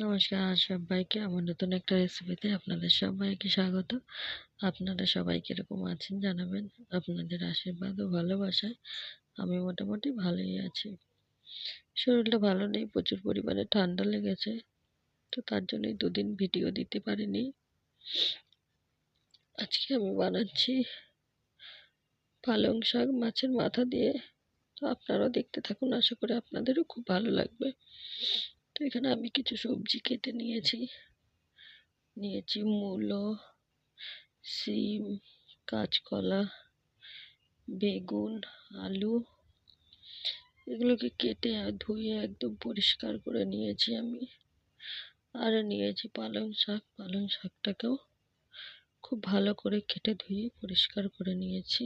নমস্কার সবাইকে আমার নতুন একটা রেসিপিতে আপনাদের সবাইকে স্বাগত। আপনারা সবাই কীরকম আছেন জানাবেন? আপনাদের আশীর্বাদ ও ভালোবাসায় আমি মোটামুটি ভালোই আছি। শরীরটা ভালো নেই, প্রচুর পরিমাণে ঠান্ডা লেগেছে, তো তার জন্যই দুদিন ভিডিও দিতে পারিনি। আজকে আমি বানাচ্ছি পালং শাক মাছের মাথা দিয়ে। তো আপনারাও দেখতে থাকুন, আশা করি আপনাদেরও খুব ভালো লাগবে। তো এখানে আমি কিছু সবজি কেটে নিয়েছি। নিয়েছি মূলো, সিম, কাঁচকলা, বেগুন, আলু। এগুলোকে কেটে ধুয়ে একদম পরিষ্কার করে নিয়েছি আমি। আর নিয়েছি পালং শাক। পালং শাকটাকেও খুব ভালো করে কেটে ধুয়ে পরিষ্কার করে নিয়েছি।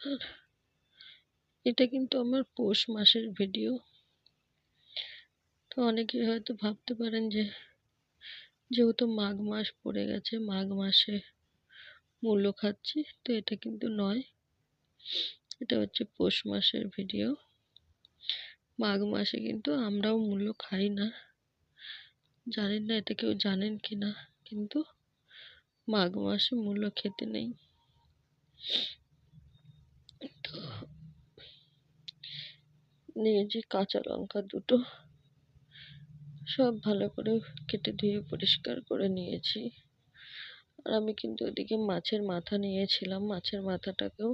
আর এটা কিন্তু আমার পৌষ মাসের ভিডিও তো অনেকে হয়তো ভাবতে পারেন যে, যেহেতু মাঘ মাস পড়ে গেছে, মাঘ মাসে মূল্য খাচ্ছি, তো এটা কিন্তু নয়। এটা হচ্ছে পৌষ মাসের ভিডিও মাঘ মাসে কিন্তু আমরাও মূল্য খাই না। জানেন না, এটা কেউ জানেন কি না, কিন্তু মাঘ মাসে মূল্য খেতে নেই। তো নিয়েছি কাঁচা লঙ্কা দুটো সব ভালো করে কেটে ধুয়ে পরিষ্কার করে নিয়েছি। আর আমি কিন্তু ওদিকে মাছের মাথা নিয়েছিলাম। মাছের মাথাটাকেও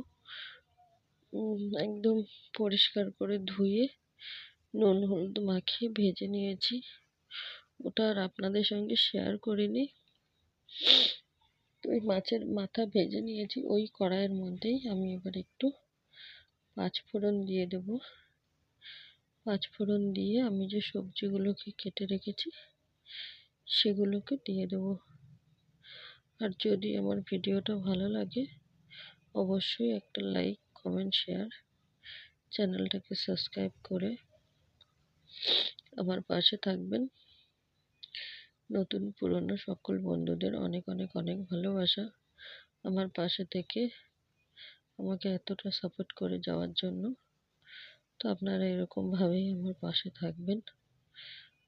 একদম পরিষ্কার করে ধুয়ে নুন, হলুদ মাখিয়ে ভেজে নিয়েছি। ওটা আর আপনাদের সঙ্গে শেয়ার করিনি। ওই মাছের মাথা ভেজে নিয়েছি। ওই কড়াইয়ের মধ্যেই আমি এবার একটু পাঁচফোড়ন দিয়ে দেবো। পাঁচফোড়ন দিয়ে আমি যে সবজিগুলোকে কেটে রেখেছি, সেগুলোকে দিয়ে দেবো। আর যদি আমার ভিডিওটা ভালো লাগে, অবশ্যই একটা লাইক, কমেন্ট, শেয়ার, চ্যানেলটাকে সাবস্ক্রাইব করে আমার পাশে থাকবেন। নতুন পুরনো সকল বন্ধুদের অনেক অনেক অনেক ভালোবাসা। আমার পাশে থেকে আমাকে এতটা সাপোর্ট করে যাওয়ার জন্য তো আপনারা এরকমভাবেই আমার পাশে থাকবেন,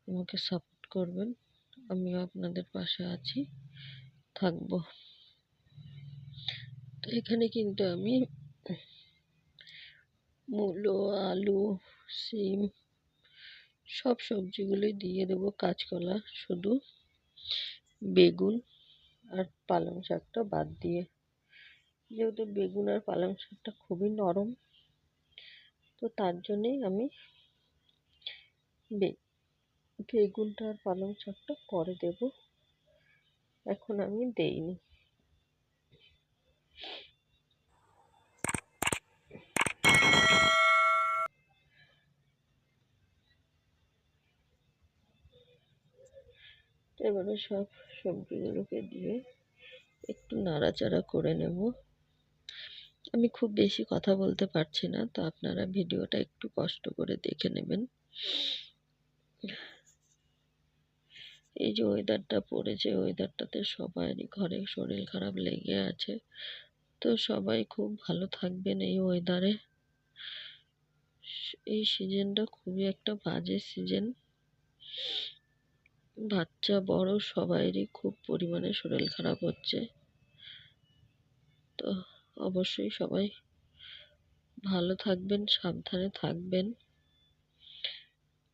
আমাকে সাপোর্ট করবেন, আমিও আপনাদের পাশে আছি, থাকব। তো এখানে কিন্তু আমি মূলো, আলু, সিম, সব সবজিগুলোই দিয়ে দেবো কাঁচকলা, শুধু বেগুন আর পালং শাকটা বাদ দিয়ে। যেহেতু বেগুন আর পালং শাকটা খুবই নরম তো তার জন্যেই আমি বেগুনটা আর পালং শাকটা পরে দেব। এখন আমি দেইনি। এবারে সব সবজিগুলোকে দিয়ে একটু নাড়াচাড়া করে নেব। আমি খুব বেশি কথা বলতে পারছি না, তো আপনারা ভিডিওটা একটু কষ্ট করে দেখে নেবেন। এই যে ওয়েদারটা পড়েছে ওয়েদারটাতে সবারই ঘরে শরীর খারাপ লেগে আছে, তো সবাই খুব ভালো থাকবেন এই ওয়েদারে এই সিজনটা খুবই একটা বাজে সিজন বাচ্চা, বড় সবাইরই খুব পরিমাণে শরীর খারাপ হচ্ছে। তো অবশ্যই সবাই ভালো থাকবেন, সাবধানে থাকবেন।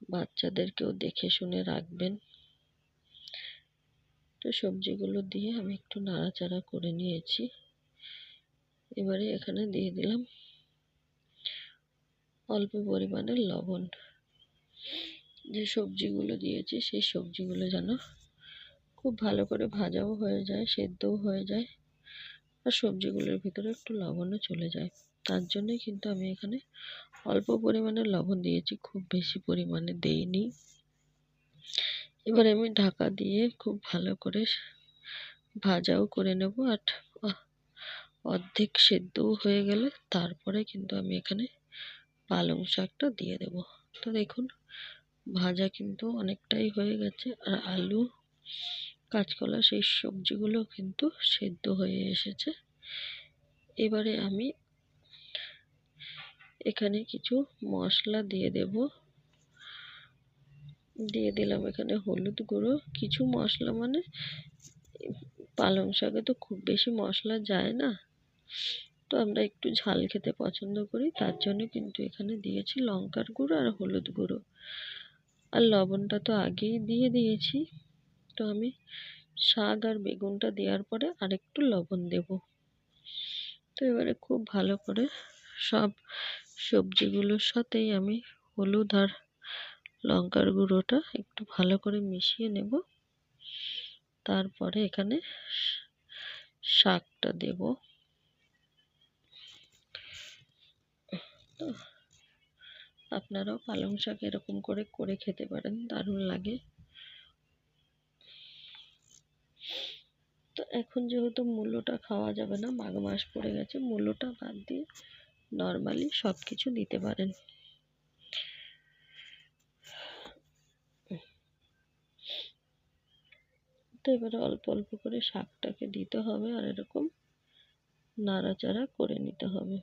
বাচ্চাদেরকেও দেখে শুনে রাখবেন। তো সবজিগুলো দিয়ে আমি একটু নাড়াচাড়া করে নিয়েছি। এবারে এখানে দিয়ে দিলাম অল্প পরিমাণে লবণ। যে সবজিগুলো দিয়েছি সেই সবজিগুলো যেন খুব ভালো করে ভাজাও হয়ে যায়, সেদ্ধও হয়ে যায়। আর সবজিগুলোর ভিতরে একটু লবণও চলে যায়। তার জন্যই কিন্তু আমি এখানে অল্প পরিমাণে লবণ দিয়েছি, খুব বেশি পরিমাণে দেইনি। এবার আমি ঢাকা দিয়ে খুব ভালো করে ভাজাও করে নেব আর অর্ধেক সেদ্ধও হয়ে গেলে তারপরে কিন্তু আমি এখানে পালং শাকটা দিয়ে দেব। তো দেখুন, ভাজা কিন্তু অনেকটাই হয়ে গেছে আর আলু কাঁচকলা সেই সবজিগুলো কিন্তু সেদ্ধ হয়ে এসেছে। এবারে আমি এখানে কিছু মশলা দিয়ে দেব। দিয়ে দিলাম এখানে হলুদ গুঁড়ো। কিছু মশলা মানে পালং শাকে তো খুব বেশি মশলা যায় না। তো আমরা একটু ঝাল খেতে পছন্দ করি, তার জন্য কিন্তু এখানে দিয়েছি লঙ্কার গুঁড়ো আর হলুদ গুঁড়ো। আর লবণটা তো আগেই দিয়ে দিয়েছি। তো আমি শাক আর বেগুনটা দেওয়ার পরে আরেকটু লবণ দেব। তো এবারে খুব ভালো করে সব সবজিগুলোর সাথেই আমি হলুদ আর লঙ্কার গুঁড়োটা একটু ভালো করে মিশিয়ে নেব। তারপরে এখানে শাকটা দেব। তো আপনারাও পালং শাক এরকম করে করে খেতে পারেন, দারুণ লাগে তো এখন যেহেতু মূল্যটা খাওয়া যাবে না, মাঘ মাস পড়ে গেছে, মূল্যটা বাদ দিয়ে নর্মালি সব কিছু দিতে পারেন। তো এবারে অল্প অল্প করে শাকটাকে দিতে হবে আর এরকম নাড়াচাড়া করে নিতে হবে।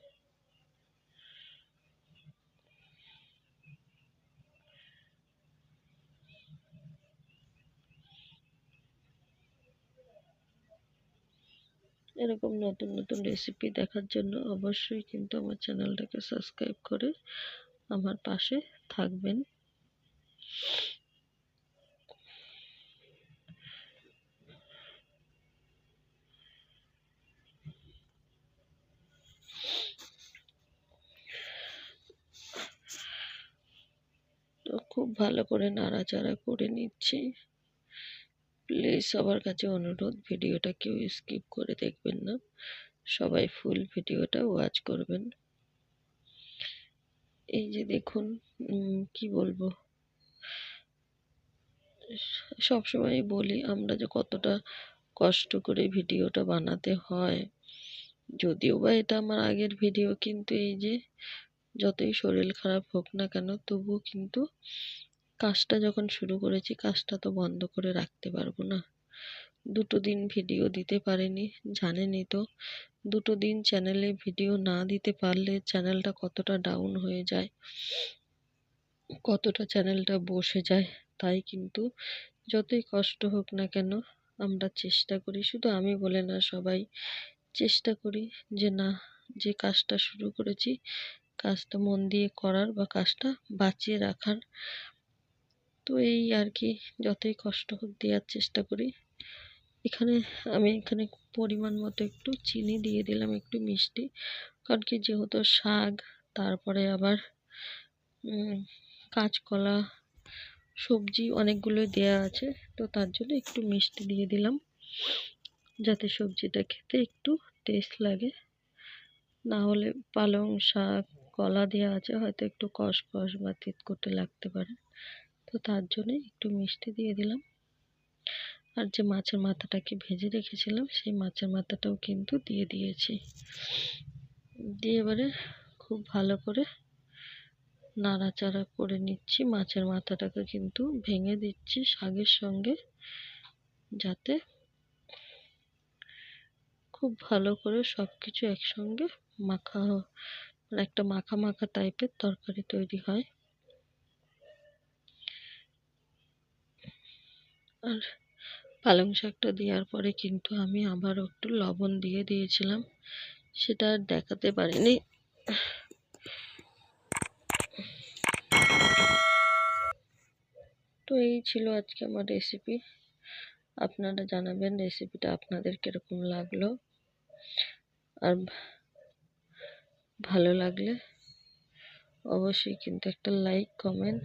এরকম নতুন নতুন রেসিপি দেখার জন্য অবশ্যই কিন্তু আমার চ্যানেলটাকে সাবস্ক্রাইব করে আমার পাশে থাকবেন। তো খুব ভালো করে নাড়াচাড়া করে নিচ্ছি। প্লিজ সবার কাছে অনুরোধ, ভিডিওটা কেউ স্কিপ করে দেখবেন না। সবাই ফুল ভিডিওটা ওয়াচ করবেন। এই যে দেখুন কি বলব? সবসময় বলি, আমরা যে কতটা কষ্ট করে ভিডিওটা বানাতে হয়। যদিও বা এটা আমার আগের ভিডিও, কিন্তু এই যে যতই শরীর খারাপ হোক না কেন, তবুও কিন্তু কাজটা যখন শুরু করেছি, কাজটা তো বন্ধ করে রাখতে পারব না। দুটো দিন ভিডিও দিতে পারিনি, জানেনই তো। দুটো দিন চ্যানেলে ভিডিও না দিতে পারলে চ্যানেলটা কতটা ডাউন হয়ে যায়, কতটা চ্যানেলটা বসে যায়, তাই কিন্তু যতই কষ্ট হোক না কেন আমরা চেষ্টা করি। শুধু আমি বলে না, সবাই চেষ্টা করি যে না, যে কাজটা শুরু করেছি, কাজটা মন দিয়ে করার বা কাজটা বাঁচিয়ে রাখার। তো এই আর কি যতই কষ্ট হোক দেওয়ার চেষ্টা করি। এখানে আমি এখানে পরিমাণ মতো একটু চিনি দিয়ে দিলাম, একটু মিষ্টি। কারণ কি যেহেতু শাক, তারপরে আবার কাঁচকলা, সবজি অনেকগুলোই দেয়া আছে, তো তার জন্য একটু মিষ্টি দিয়ে দিলাম। যাতে সবজিটা খেতে একটু টেস্ট লাগে। না হলে পালং শাক, কলা দেওয়া আছে, হয়তো একটু কষ কষ বা করতে লাগতে পারে। তো তার জন্যে একটু মিষ্টি দিয়ে দিলাম। আর যে মাছের মাথাটাকে ভেজে রেখেছিলাম, সেই মাছের মাথাটাও কিন্তু দিয়ে দিয়েছি। দিয়ে এবারে খুব ভালো করে নাড়াচাড়া করে নিচ্ছি। মাছের মাথাটাকে কিন্তু ভেঙে দিচ্ছি শাকের সঙ্গে, যাতে খুব ভালো করে সব কিছু একসঙ্গে মাখা মানে একটা মাখা মাখা টাইপের তরকারি তৈরি হয়। আর পালং শাকটা দেওয়ার পরে কিন্তু আমি আবার একটু লবণ দিয়ে দিয়েছিলাম। সেটা আর দেখাতে পারিনি। তো এই ছিল আজকে আমার রেসিপি আপনারা জানাবেন রেসিপিটা আপনাদের কীরকম লাগল। আর ভালো লাগলে অবশ্যই কিন্তু একটা লাইক কমেন্ট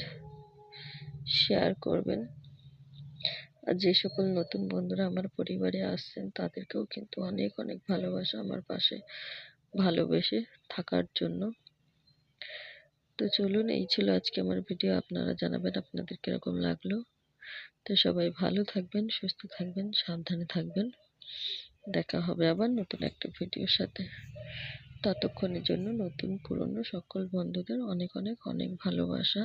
শেয়ার করবেন। আর যে সকল নতুন বন্ধুরা আমার পরিবারে আসছেন, তাদেরকেও কিন্তু অনেক অনেক ভালোবাসা আমার পাশে ভালোবেসে থাকার জন্য। তো চলুন, এই ছিল আজকে আমার ভিডিও। আপনারা জানাবেন আপনাদের কীরকম লাগল। তো সবাই ভালো থাকবেন, সুস্থ থাকবেন, সাবধানে থাকবেন। দেখা হবে আবার নতুন একটা ভিডিওর সাথে। ততক্ষণের জন্য নতুন পুরনো সকল বন্ধুদের অনেক অনেক অনেক ভালোবাসা।